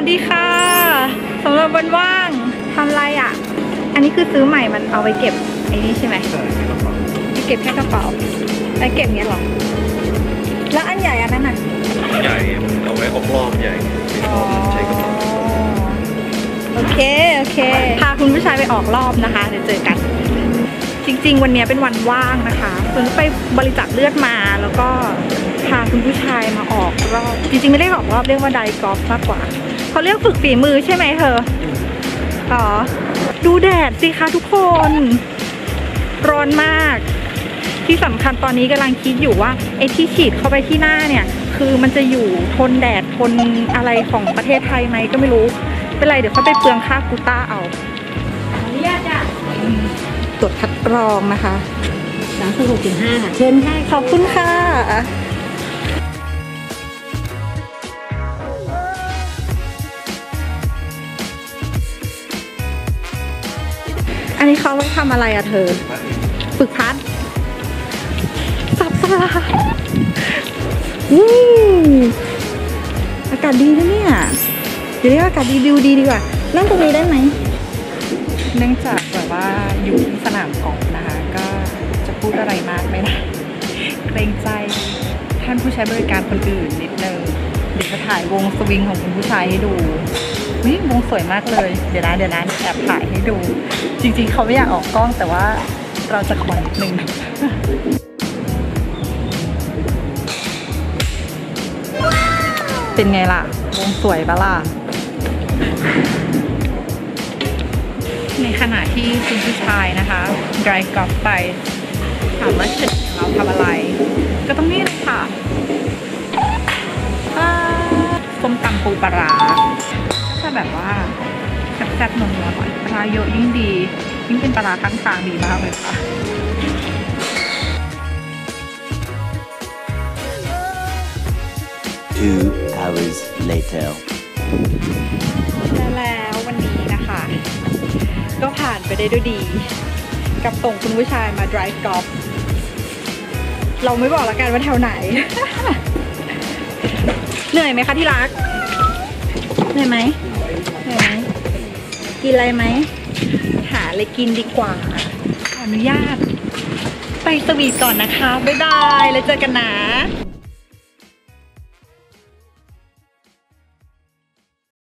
วัสดีค่ะสำหรับวันว่างทำอะไรอะ อันนี้คือซื้อใหม่มันเอาไว้เก็บไอ้นี่ใช่ไหมไปเก็บแค่กระเป๋าไปเก็บเงี้ยเหรอ แล้วอันใหญ่อันนั้นอะใหญ่เอาไว้ออกรอบใหญ่ใช้กระเป๋าโอเค โอเค พาคุณผู้ชายไปออกรอบนะคะ เดี๋ยวเจอกัน จริง ๆ วันนี้เป็นวันว่างนะคะคุณไปบริจาคเลือดมาแล้วก็พาคุณผู้ชายมาออกรอบ จริง ๆ ไม่ได้ออกรอบเรียกว่าไดกอล์ฟมากกว่า เขาเรียกฝึกฝีมือใช่ไหมเธออ๋อดูแดดสิคะทุกคน ร้อนมาก ที่สำคัญตอนนี้กำลังคิดอยู่ว่าไอ้ที่ฉีดเข้าไปที่หน้าเนี่ย คือมันจะอยู่ทนแดดทนอะไรของประเทศไทยไหมก็ไม่รู้ เป็นไรเดี๋ยวเขาไปเปลืองค่ากูต้าเอาอนุญาตจ้ะตรวจคัดกรองนะคะสามสิบหกถึงห้าค่ะเชิญค่ะขอบคุณค่ะ อันนี้เขาไว้ทำอะไรอะเธอฝึกพัด สับสลาอู้อากาศดีนะเนี่ยเดี๋ยวเรียกว่าอากาศดีดูดีดีกว่า นั่งตรงนี้ได้ไหม เนื่องจากแบบว่าอยู่สนามกอล์ฟนะคะ ก็จะพูดอะไรมากไม่ได้เกรงใจท่านผู้ใช้บริการคนอื่นนิดนึง เดี๋ยวจะถ่ายวงสวิงของคุณผู้ชายให้ดู นี่วงสวยมากเลย เดี๋ยวนะเดี๋ยวนะแอบถ่ายให้ดู จริง ๆ เขาไม่อยากออกกล้องแต่ว่าเราจะขอนิดนึงเป็นไงล่ะ วงสวยปะล่ะ ในขณะที่คุณผู้ชายนะคะ drive golf ไป ถามว่าชุดเราทำอะไร ก็ต้องนี่เลยค่ะส้มตำปูปลาร้า แบบว่าแซ่บๆนัวๆหน่อยปลาร้าเยอะยิ่งดี ยิ่งเป็นปลาร้าข้างทางดีมากเลยค่ะ Two hours later. แล้ววันนี้นะคะ ก็ผ่านไปได้ด้วยดี กับส่งคุณผู้ชายมา drive golf เราไม่บอกละกันว่าแถวไหน เหนื่อยไหมคะที่รัก เหนื่อยไหมเหนื่อยไหม กินอะไรไหม หาอะไรกินดีกว่า ขออนุญาต ไปสวีทก่อนนะคะ บ๊ายบาย แล้วเจอกันนะ